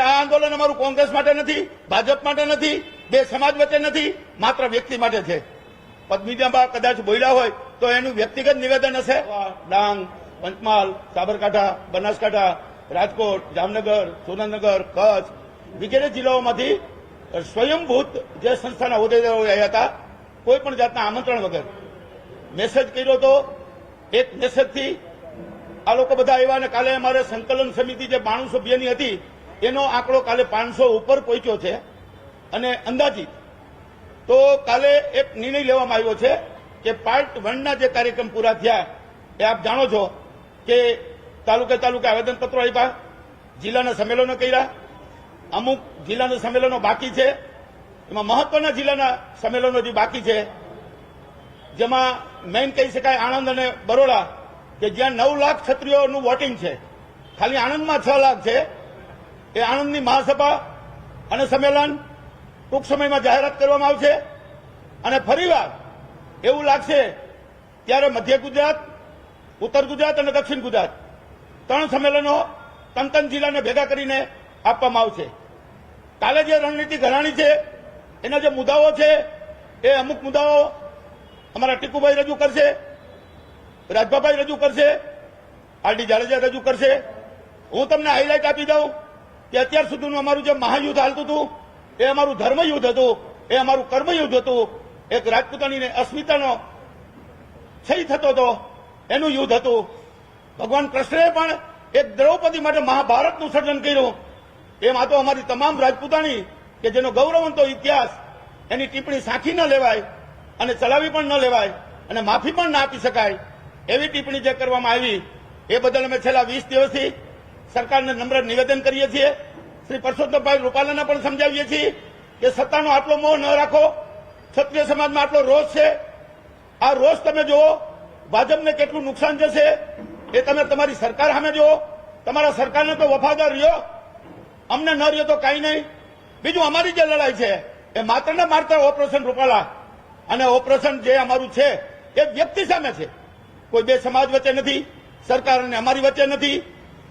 કે આ આંદોલન અમારું કોંગ્રેસ માટે નથી, ભાજપ માટે નથી, બે સમાજ વચ્ચે નથી, માત્ર વ્યક્તિ માટે છે. પદ્મીજામાં કદાચ બોલ્યા હોય તો એનું વ્યક્તિગત નિવેદન હશે. ડાંગ, પંચમહાલ, સાબરકાંઠા, બનાસકાંઠા, રાજકોટ, જામનગર, સુરેન્દ્રનગર, કચ્છ વગેરે જિલ્લાઓમાંથી સ્વયંભૂત જે સંસ્થાના હોદ્દેદારો આવ્યા હતા, કોઈ પણ જાતના આમંત્રણ વગર. મેસેજ કર્યો તો એક મેસેજથી આ લોકો બધા આવ્યા અને કાલે અમારે સંકલન સમિતિ જે બાણું સભ્યની હતી એનો આંકડો કાલે પાંચસો ઉપર પહોંચ્યો છે અને અંદાજિત તો કાલે એક નિર્ણય લેવામાં આવ્યો છે કે પાર્ટ વનના જે કાર્યક્રમ પૂરા થયા એ આપ જાણો છો કે તાલુકે તાલુકે આવેદનપત્રો આપ્યા, જિલ્લાના સંમેલનો કર્યા, અમુક જિલ્લાના સંમેલનો બાકી છે, એમાં મહત્વના જિલ્લાના સંમેલનો જે બાકી છે, જેમાં મેઇન કહી શકાય આણંદ અને બરોડા કે જ્યાં નવ લાખ છત્રીઓનું વોટિંગ છે. ખાલી આણંદમાં છ લાખ છે એ આણંદની મહાસભા અને સંમેલન ટૂંક સમયમાં જાહેરાત કરવામાં આવશે. અને ફરીવાર એવું લાગશે ત્યારે મધ્ય ગુજરાત, ઉત્તર ગુજરાત અને દક્ષિણ ગુજરાત ત્રણ સંમેલનો ત્રણ જિલ્લાને ભેગા કરીને આપવામાં આવશે. કાલે જે રણનીતિ ઘડાણી છે, એના જે મુદ્દાઓ છે, એ અમુક મુદ્દાઓ અમારા ટીકુભાઈ રજૂ કરશે, રાજભાભાઈ રજૂ કરશે આરડી જાડેજા રજૂ કરશે. હું તમને હાઇલાઇટ આપી દઉં. કે અત્યાર સુધીનું અમારું જે મહાયુદ્ધ હાલતું હતું, એ અમારું ધર્મયુદ્ધ હતું, એ અમારું કર્મયુદ્ધ હતું, એક રાજપૂતાણીને અસ્મિતાનો ક્ષય થતો હતો, એનું યુદ્ધ હતું. ભગવાન કૃષ્ણએ પણ એક દ્રૌપદી માટે મહાભારતનું સર્જન કર્યું. એમાં તો અમારી તમામ રાજપૂતાણી કે જેનો ગૌરવંતો ઇતિહાસ, એની ટિપ્પણી સાંખી ન લેવાય, અને ચલાવી પણ ન લેવાય, અને માફી પણ ના આપી શકાય. એવી ટિપ્પણી જે કરવામાં આવી, એ બદલ અમે છેલ્લા વીસ દિવસથી સરકારને નમ્ર નિવેદન કરીએ છીએ. શ્રી પરસોત્તમભાઈ રૂપાલાને પણ સમજાવીએ છીએ કે સત્તાનો આટલો મોહ ન રાખો. ક્ષત્રિય સમાજમાં આટલો રોષ છે. આ રોષ તમે જુઓ, ભાજપને કેટલું નુકસાન જશે એ તમે તમારી સરકાર સામે જુઓ. તમારા સરકારને તો વફાદાર રહ્યો. અમને ન રહ્યો તો કાંઈ નહીં. બીજું અમારી જે લડાઈ છે, એ માત્ર ને માત્ર ઓપરેશન રૂપાલા અને ઓપરેશન જે અમારું છે, એ વ્યક્તિ સામે છે. કોઈ બે સમાજ વચ્ચે નથી, સરકાર અને અમારી વચ્ચે નથી.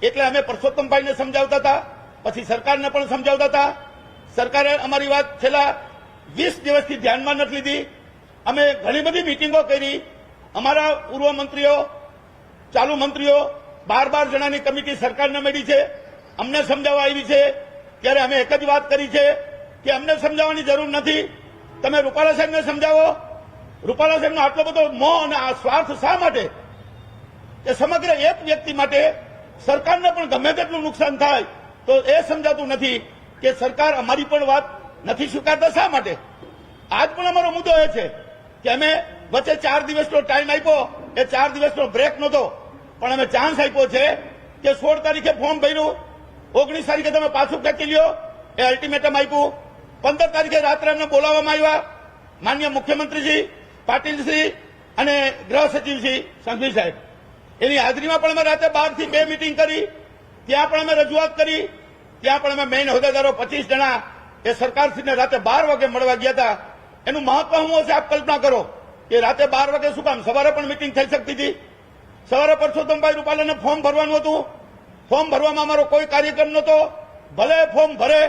એટલે અમે પરસોત્તમભાઈને સમજાવતા હતા, પછી સરકારને પણ સમજાવતા હતા. સરકારે અમારી વાત છેલ્લા વીસ દિવસથી ધ્યાનમાં નથી લીધી. અમે ઘણી બધી મિટિંગો કરી. અમારા પૂર્વ મંત્રીઓ, ચાલુ મંત્રીઓ બાર બાર જણાની કમિટી સરકારને મળી છે. અમને સમજાવવા આવી છે. ત્યારે અમે એક જ વાત કરી છે કે અમને સમજાવવાની જરૂર નથી. તમે રૂપાલા સાહેબને સમજાવો. રૂપાલા સાહેબનો આટલો બધો મોહ અને આ સ્વાર્થ શા માટે? કે સમગ્ર એક વ્યક્તિ માટે સરકારને પણ ગમે તેટલું નુકસાન થાય તો એ સમજાતું નથી કે સરકાર અમારી પણ વાત નથી સ્વીકારતા શા માટે? આજ પણ અમારો મુદ્દો એ છે કે અમે વચ્ચે ચાર દિવસનો ટાઈમ આપ્યો, એ ચાર દિવસનો બ્રેક નહોતો. પણ અમે ચાન્સ આપ્યો છે કે સોળ તારીખે ફોર્મ ભર્યું, ઓગણીસ તારીખે તમે પાછું ખેંચી લ્યો, એ અલ્ટિમેટમ આપ્યું. પંદર તારીખે રાત્રે અમને બોલાવવામાં આવ્યા. માન્ય મુખ્યમંત્રીશ્રી પાટીલશ્રી અને ગૃહ સચિવશ્રી સંઘવી સાહેબ. એની હાજરીમાં પણ અમે રાતે બારથી બે મિટિંગ કરી, ત્યાં પણ અમે રજૂઆત કરી, ત્યાં પણ અમે મેઇન હોદ્દેદારો પચીસ જણા એ સરકારશ્રીને રાતે બાર વાગે મળવા ગયા હતા. એનું મહત્વ શું હશે આપ કલ્પના કરો કે રાતે બાર વાગે શું કામ? સવારે પણ મિટિંગ થઈ શકતી હતી. સવારે પરસોત્તમભાઈ રૂપાલાને ફોર્મ ભરવાનું હતું. ફોર્મ ભરવામાં અમારો કોઈ કાર્યક્રમ નહોતો. ભલે ફોર્મ ભરે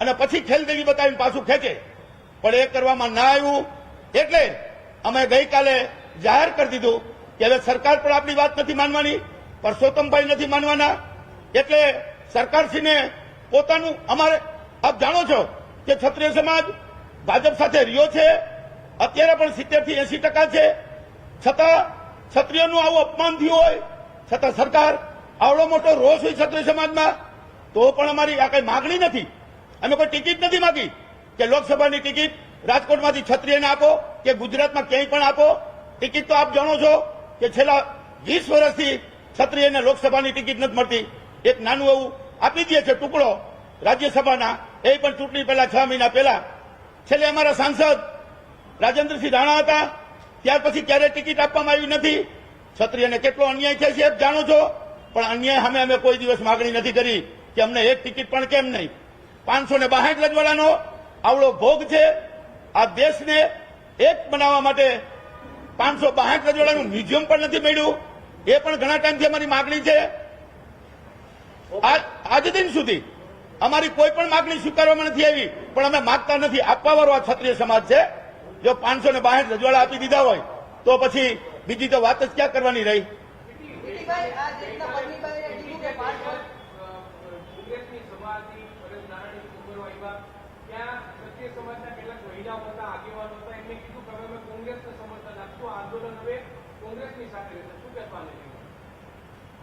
અને પછી ખેલદેવી બતાવીને પાછું ખેંચે. પણ એ કરવામાં ના આવ્યું. એટલે અમે ગઈકાલે જાહેર કરી દીધું કે હવે સરકાર પણ આપણી વાત નથી માનવાની, પરસોત્તમભાઈ નથી માનવાના. એટલે સરકારશ્રીને પોતાનું અમારે, આપ જાણો છો કે ક્ષત્રિય સમાજ ભાજપ સાથે રહ્યો છે, અત્યારે પણ સિત્તેરથી એસી ટકા છે. છતાં ક્ષત્રિયનું આવું અપમાન થયું હોય, છતાં સરકાર આવડો મોટો રોષ હોય ક્ષત્રિય સમાજમાં, તો પણ અમારી આ કઈ માગણી નથી. અમે કોઈ ટિકિટ નથી માગી કે લોકસભાની ટિકિટ રાજકોટમાંથી ક્ષત્રિયને આપો કે ગુજરાતમાં ક્યાંય પણ આપો. ટિકિટ તો આપ જાણો છો. કે છેલ્લા વીસ વર્ષથી ક્ષત્રિયને લોકસભાની ટિકિટ નથી મળતી. એક નાનું એવું આપી દે છે ટુકડો રાજ્યસભાના, એ પણ ચૂંટણી પહેલા છ મહિના પહેલા. છેલ્લે અમારા સાંસદ રાજેન્દ્રસિંહ રાણા હતા. ત્યાર પછી ક્યારેય ટિકિટ આપવામાં આવી નથી? ક્ષત્રિયને કેટલો અન્યાય થાય છે એ જાણો છો? પણ અન્યાય અમે અમે કોઈ દિવસ માગણી નથી કરી કે અમને એક ટિકિટ પણ કેમ નહીં. પાંચસો ને બાસઠ રજવાડાનો આવડો ભોગ છે. આ દેશને એક બનાવવા માટે પાંચસો બાસઠ રજવાડાનું મ્યુઝિયમ પણ નથી મળ્યું. એ પણ ઘણા ટાઈમથી અમારી માગણી છે. આજ આજ દિન સુધી અમારી કોઈ પણ માગણી સ્વીકારવામાં નથી આવી પણ અમે માગતા નથી. આપવા વાળો આ ક્ષત્રિય સમાજ છે. જો પાંચસો ને બાસઠ રજવાડા આપી દીધા હોય તો પછી બીજી તો વાત જ ક્યાં કરવાની રહી? નારાયણ આવ્યા ત્યાં ક્ષત્રિય સમાજના કેટલાક મહિલાઓ હતા આગેવાનો હતા એમને કીધું કે હવે અમે કોંગ્રેસને સમર્થન આપશું આ આંદોલન હવે કોંગ્રેસની સાથે રહેશે. શું કહેવા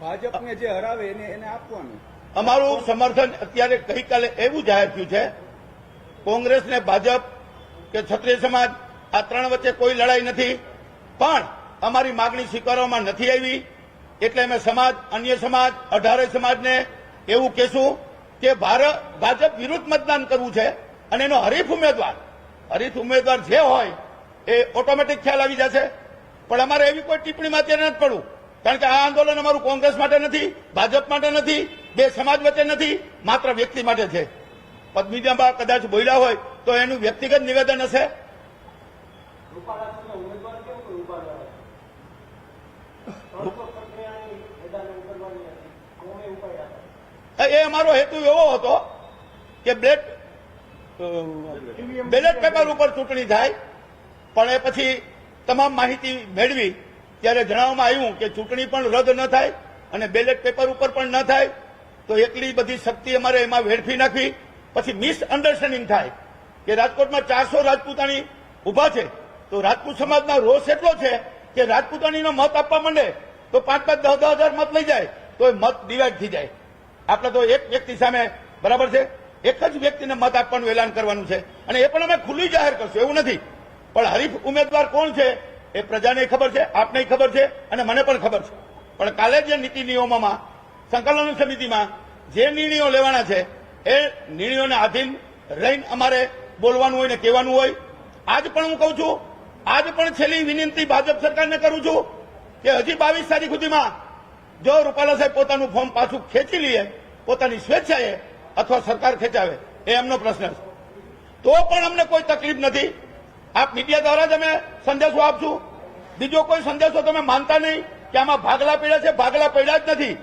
ભાજપને જે હરાવે એને એને આપવાનું. અમારું સમર્થન અત્યારે ગઈકાલે એવું જાહેર થયું છે કોંગ્રેસ ને ભાજપ કે ક્ષત્રિય સમાજ આ ત્રણ વચ્ચે કોઈ લડાઈ નથી પણ અમારી માગણી સ્વીકારવામાં નથી આવી એટલે અમે સમાજ અન્ય સમાજ અઢારે સમાજને એવું કહેશું કે ભારત ભાજપ વિરુદ્ધ મતદાન કરવું છે અને એનો હરીફ ઉમેદવાર હરીફ ઉમેદવાર જે હોય એ ઓટોમેટિક ખ્યાલ આવી જશે. પણ અમારે એવી કોઈ ટિપ્પણીમાં અત્યારે નથી પડવું. કારણ કે આ આંદોલન અમારું કોંગ્રેસ માટે નથી ભાજપ માટે નથી બે સમાજ વચ્ચે નથી માત્ર વ્યક્તિ માટે છે. પદ્મીજાબા કદાચ બોલ્યા હોય તો એનું વ્યક્તિગત નિવેદન હશે. એ અમારો હેતુ એવો હતો કે બ્લેટ બેલેટ પેપર ઉપર ચૂંટણી થાય. પણ એ પછી તમામ માહિતી મેળવી, ત્યારે જણાવવામાં આવ્યું કે ચૂંટણી પણ રદ ન થાય અને બેલેટ પેપર ઉપર પણ ન થાય, તો એટલી બધી શક્તિ અમારે એમાં વેડફી નાખવી, પછી મિસ અન્ડરસ્ટેન્ડિંગ થાય કે રાજકોટમાં ચારસો રાજપૂતાણી ઊભા છે, તો રાજપૂત સમાજના રોષ એટલો છે કે રાજપૂતાણીનો મત આપવા માંડે, તો પાંચ પાંચ દસ દસ હજાર મત લઈ જાય, તો એ મત ડિવાઈડ થઈ જાય. આપણે તો એક વ્યક્તિ સામે, બરાબર છે? એક જ વ્યક્તિને મત આપવાનું એલાન કરવાનું છે. અને એ પણ અમે ખુલ્લી જાહેર કરશું, એવું નથી. પણ હરીફ ઉમેદવાર કોણ છે એ પ્રજાને ખબર છે, આપને ખબર છે અને મને પણ ખબર છે. પણ કાલે જે નીતિ નિયમોમાં, સંકલન સમિતિમાં જે નિર્ણયો લેવાના છે, એ નિર્ણયોને આધીન રહીને અમારે બોલવાનું હોય ને કહેવાનું હોય. આજ પણ હું કહું છું, આજ પણ છેલ્લી વિનંતી ભાજપ સરકારને કરું છું કે હજી બાવીસ તારીખ સુધીમાં જો રૂપાલા સાહેબ પોતાનું ફોર્મ પાછું ખેંચી લઈએ પોતાની સ્વેચ્છાએ અથવા સરકાર ખેંચાવે, એ એમનો પ્રશ્ન છે. તો પણ અમને કોઈ તકલીફ નથી. આપ મીડિયા દ્વારા જ અમે સંદેશો આપશું. બીજો કોઈ સંદેશો તમે માનતા નહીં કે આમાં ભાગલા પડ્યા છે, ભાગલા પડ્યા જ નથી.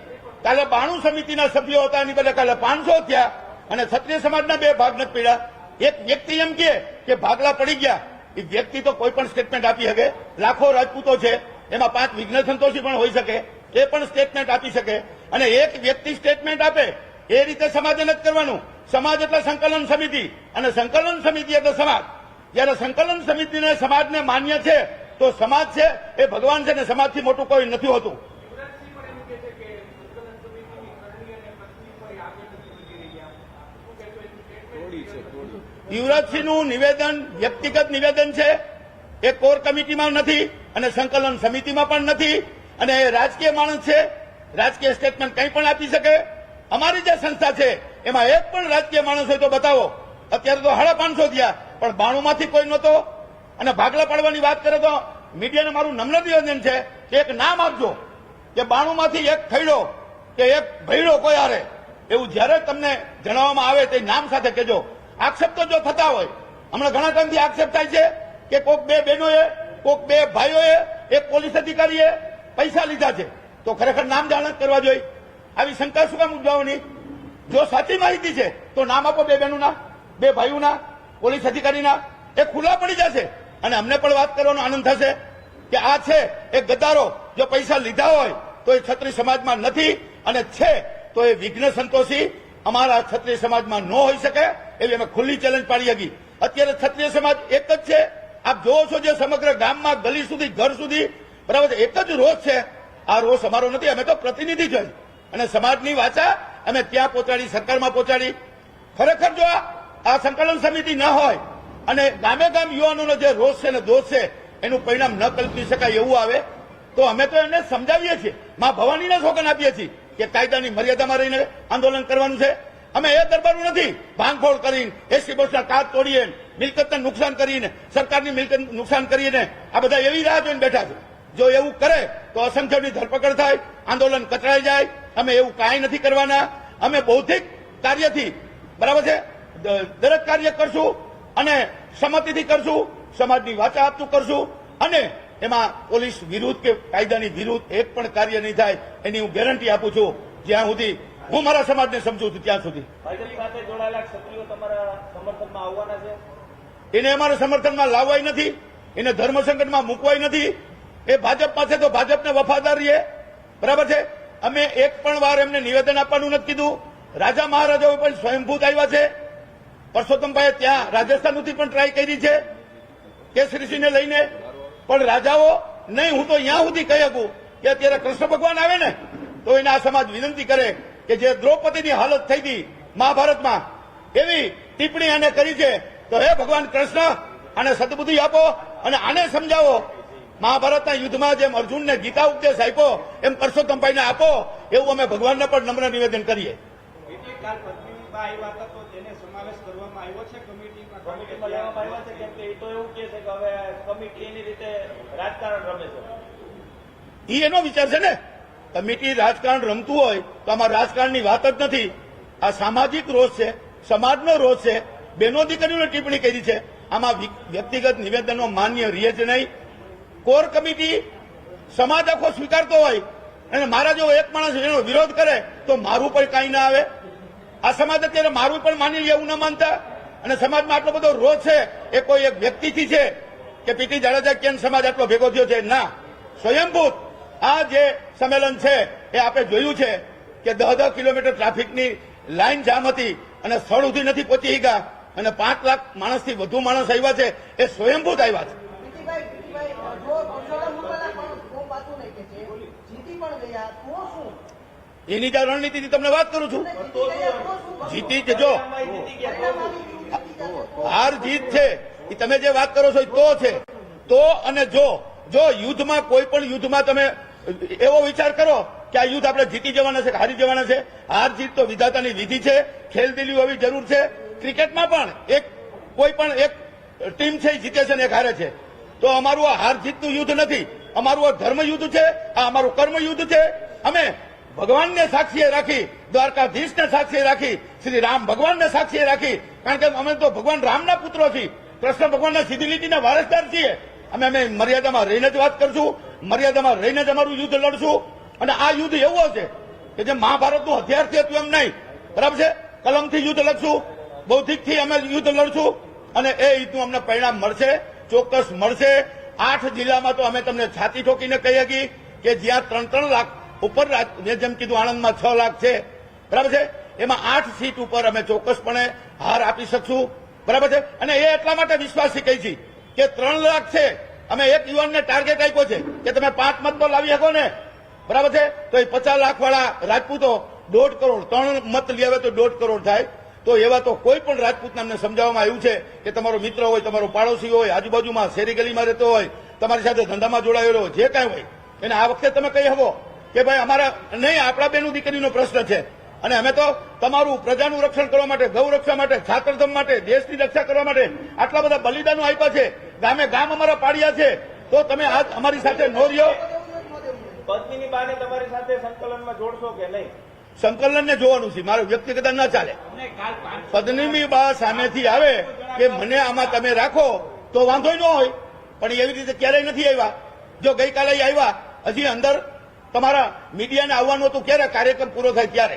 કાલે બાણું સમિતિના સભ્યો હતા, એની બદલે કાલે પાંચસો થયા અને ક્ષત્રિય સમાજના બે ભાગ નથી પડ્યા એક વ્યક્તિ એમ કહે કે ભાગલા પડી ગયા. એ વ્યક્તિ તો કોઈ પણ સ્ટેટમેન્ટ આપી શકે. લાખો રાજપૂતો છે. એમાં પાંચ વિઘ્ન સંતોષી પણ હોઈ શકે. એ પણ સ્ટેટમેન્ટ આપી શકે. અને એક વ્યક્તિ સ્ટેટમેન્ટ આપે, એ રીતે સમાજે નથી કરવાનું. સમાજ એટલે સંકલન સમિતિ. અને સંકલન સમિતિ એટલે સમાજ. જ્યારે સંકલન સમિતિને સમાજને માન્ય છે, તો સમાજ છે, એ ભગવાન છે ને સમાજથી મોટું કોઈ નથી હોતું. યુવરાજસિંહનું નિવેદન, વ્યક્તિગત નિવેદન છે, એ કોર કમિટીમાં નથી અને સંકલન સમિતિમાં પણ નથી. અને એ રાજકીય માણસ છે, રાજકીય સ્ટેટમેન્ટ કંઈ પણ આપી શકે. અમારી જે સંસ્થા છે, એમાં એક પણ રાજકીય માણસ હોય તો બતાવો. અત્યારે તો સાડા પાંચસો થયા. પણ બાણુંમાંથી કોઈ નહોતો. અને ભાગલા પાડવાની વાત કરે તો મીડિયાને મારું નમ્ર નિવેદન છે કે એક નામ આપજો. કે બાણુંમાંથી એક થઈડો કે એક ભયડો કોઈ હારે. એવું જ્યારે તમને જણાવવામાં આવે તે નામ સાથે કહેજો. આક્ષેપ તો જો થતા હોય, હમણાં ઘણા ટાઈમથી આક્ષેપ થાય છે કે કોક બે બહેનોએ, કોક બે ભાઈઓએ, એક પોલીસ અધિકારીએ પૈસા લીધા છે. તો ખરેખર નામ જાણ કરવા જોઈએ. આવી શંકા શું કામ ઉજવવાની? જો સાચી માહિતી છે, તો નામ આપો બે બહેનોના. બે ભાઈઓના, પોલીસ અધિકારીના, એ ખુલ્લા પડી જશે. અને અમને પણ વાત કરવાનો આનંદ થશે કે આ છે એ ગદ્દારો, જો પૈસા લીધા હોય, તો એ છત્રી સમાજમાં નથી, અને છે, તો એ વિઘ્ન સંતોષી અમારા છત્રીય સમાજમાં ન હોઈ શકે, એવી અમે ખુલ્લી ચેલેન્જ પાડી હતી અત્યારે ક્ષત્રિય સમાજ એક જ છે. આપ જોવો છો જે સમગ્ર ગામમાં ગલી સુધી, ઘર સુધી, બરાબર એક જ રોષ છે. આ રોષ અમારો નથી, અમે તો પ્રતિનિધિ છે અને સમાજની વાચા અમે ત્યાં પહોંચાડી, સરકારમાં પહોંચાડી. ખરેખર જો આ- આ સંકલન સમિતિ ન હોય અને ગામે ગામ યુવાનોનો જે રોષ છે ને દોષ છે, એનું પરિણામ ન કલ્પી શકાય એવું આવે, તો અમે તો એને સમજાવીએ છીએ. મા ભવાનીને સોગન આપીએ છીએ કે કાયદાની મર્યાદામાં રહીને આંદોલન કરવાનું છે. અમે એ દરબારું નથી ભાંગફોડ કરીને, એસી બસના કાચ તોડીએ, મિલકતને નુકસાન કરીને, સરકારની મિલકત નુકસાન કરીને આ બધા એવી રાહ જોઈને બેઠા છે. જો એવું કરે, તો અસંખ્યની ધરપકડ થાય, આંદોલન કચરાઈ જાય, અમે એવું કાંઈ નથી કરવાના. અમે બૌદ્ધિક કાર્યથી, બરાબર છે? દરેક કાર્ય કરશું અને સંમતિથી કરશું સમાજની વાચા આપતું કરશું અને એમાં પોલીસ વિરુદ્ધ કે કાયદાની વિરુદ્ધ એક પણ કાર્ય નહીં થાય એની હું ગેરંટી આપું છું. જ્યાં સુધી હું મારા સમાજને સમજુ છું ત્યાં સુધી. એને અમારા સમર્થનમાં લાવવાય નથી એને ધર્મ સંકટમાં મૂકવાય નથી. એ ભાજપ પાસે તો ભાજપને વફાદાર રહીએ બરાબર છે? અમે એક પણ વાર એમને નિવેદન આપવાનું નથી કીધું. રાજા મહારાજાઓ પણ સ્વયંભૂત આવ્યા છે. પરસોત્તમભાઈએ ત્યાં રાજસ્થાનથી પણ ટ્રાય કરી છે કેસરીસિંહને લઈને. પણ રાજાઓ, નહીં, હું તો અહીંયા સુધી કહી શકું કે અત્યારે કૃષ્ણ ભગવાન આવે ને, તો એને આ સમાજ વિનંતી કરે કે જે દ્રૌપદીની હાલત થઈ હતી મહાભારતમાં, એવી ટિપ્પણી આને કરી છે તો હે ભગવાન કૃષ્ણ, આને સદબુદ્ધિ આપો અને આને સમજાવો. મહાભારતના યુદ્ધમાં જેમ અર્જુનને ગીતા ઉપદેશ આપ્યો, એમ પરસોત્તમભાઈને આપો, એવું અમે ભગવાનને પણ નમ્ર નિવેદન કરીએ. પત્નીબા આવ્યા હતા તો તેને સમાવેશ કરવામાં આવ્યો છે કમિટીમાં કમિટીમાં લેવામાં આવ્યા છે કેમ કે એ તો એવું કહે છે કે હવે કમિટી એની રીતે રાજકારણ રમે છે. એ એનો વિચાર છે ને? કમિટી રાજકારણ રમતું હોય તો આમાં રાજકારણની વાત જ નથી. આ સામાજિક રોષ છે સમાજનો રોષ છે. બેનો દીકરીઓને ટિપ્પણી કરી છે. આમાં વ્યક્તિગત નિવેદનો માન્ય રહે જ નહીં. કોર કમિટી સમાજ આખો સ્વીકારતો હોય અને મારા જેવો એક માણસ એનો વિરોધ કરે તો મારું પણ કાંઈ ના આવે. આ સમાજ અત્યારે મારું પણ માની લે એવું ન માનતા? અને સમાજમાં આટલો બધો રોષ છે, એ કોઈ એક વ્યક્તિથી છે કે પીટી જાડેજા કેમ સમાજ આટલો ભેગો થયો છે? ના. સ્વયંભૂત આ જે સંમેલન છે, એ આપણે જોયું છે કે દહ દહ કિલોમીટર ટ્રાફિકની લાઇન જામ હતી અને સ્થળ સુધી નથી પહોંચી ગયા અને પાંચ લાખ માણસથી વધુ માણસ આવ્યા છે, એ સ્વયંભૂત આવ્યા છે. પણ ગયા એની જ રણનીતિથી તમને વાત કરું છું. જીતી જ જો હાર જીત છે. એ તમે જે વાત કરો છો એ તો છે. તો અને જો. જો યુદ્ધમાં કોઈ પણ યુદ્ધમાં તમે, એવો વિચાર કરો કે આ યુદ્ધ આપણે જીતી જવાના છે હારી જવાના છે. હાર જીત તો વિધાતાની વિધિ છે. ખેલદિલી હોવી જરૂર છે. ક્રિકેટમાં પણ એક, કોઈ પણ એક ટીમ છે જીતે છે ને એક હારે છે. તો અમારું આ હાર જીતનું યુદ્ધ નથી. અમારું આ ધર્મ યુદ્ધ છે. આ અમારું કર્મ યુદ્ધ છે. અમે ભગવાનને સાક્ષીએ રાખી, દ્વારકાધીશને સાક્ષીએ રાખી, શ્રી રામ ભગવાનને સાક્ષીએ રાખી. કારણ કે અમે તો ભગવાન રામના પુત્રો છીએ. કૃષ્ણ ભગવાનના સીધી લીટીના વારસદાર છીએ. અમે અમે મર્યાદામાં રહીને જ વાત કરશું. મર્યાદામાં રહીને જ અમારું યુદ્ધ લડશું. અને આ યુદ્ધ એવું હશે કે જે મહાભારતનું હથિયારથી હતું એમ નહીં. બરાબર છે? કલમથી યુદ્ધ લડશું. બૌદ્ધિકથી અમે યુદ્ધ લડશું. અને એ યુદ્ધનું અમને પરિણામ મળશે. ચોક્કસ મળશે. આઠ જિલ્લામાં તો અમે તમને છાતી ઠોકીને કહી શકીએ કે જ્યાં ત્રણ ત્રણ લાખ ઉપર જેમ કીધું, આણંદમાં છ લાખ છે. બરાબર છે? એમાં આઠ સીટ ઉપર અમે ચોક્કસપણે હાર આપી શકશું. બરાબર છે? અને એ એટલા માટે વિશ્વાસી કહી છે કે ત્રણ લાખ છે. અમે એક યુવાનને ટાર્ગેટ આપ્યો છે કે તમે પાંચ મત તો લાવી શકો ને. બરાબર છે? તો એ પચાસ લાખ વાળા રાજપૂતો દોઢ કરોડ, ત્રણ મત લઈ આવે તો દોઢ કરોડ થાય. તો એવા તો કોઈ પણ રાજપૂતને અમને સમજાવવામાં આવ્યું છે કે તમારો મિત્ર હોય, તમારો પાડોશી હોય, આજુબાજુમાં શેરી ગલીમાં રહેતો હોય, તમારી સાથે ધંધામાં જોડાયેલો હોય, જે કાંઈ હોય. એને આ વખતે તમે કહી શકો કે ભાઈ અમારા નહીં આપણા બેનું દીકરીનો પ્રશ્ન છે. અને અમે તો તમારું પ્રજાનું રક્ષણ કરવા માટે ગૌ રક્ષા માટે છાત્રધમ માટે દેશની રક્ષા કરવા માટે આટલા બધા બલિદાનો આપ્યા છે. ગામે ગામ અમારા પાડ્યા છે. તો તમે આજ અમારી સાથે નો રહ્યો. પત્નીની બાને તમારી સાથે સંકલનમાં જોડશો કે નહીં? સંકલનને જોવાનું છે. મારું વ્યક્તિગત ના ચાલે. પત્નીની બા સામેથી આવે કે મને આમાં તમે રાખો તો વાંધો ન હોય. પણ એવી રીતે ક્યારેય નથી આવ્યા. જો ગઈકાલે આવ્યા હજી અંદર તમારા મીડિયાને આવવાનું હતું ક્યારે કાર્યક્રમ પૂરો થાય ત્યારે?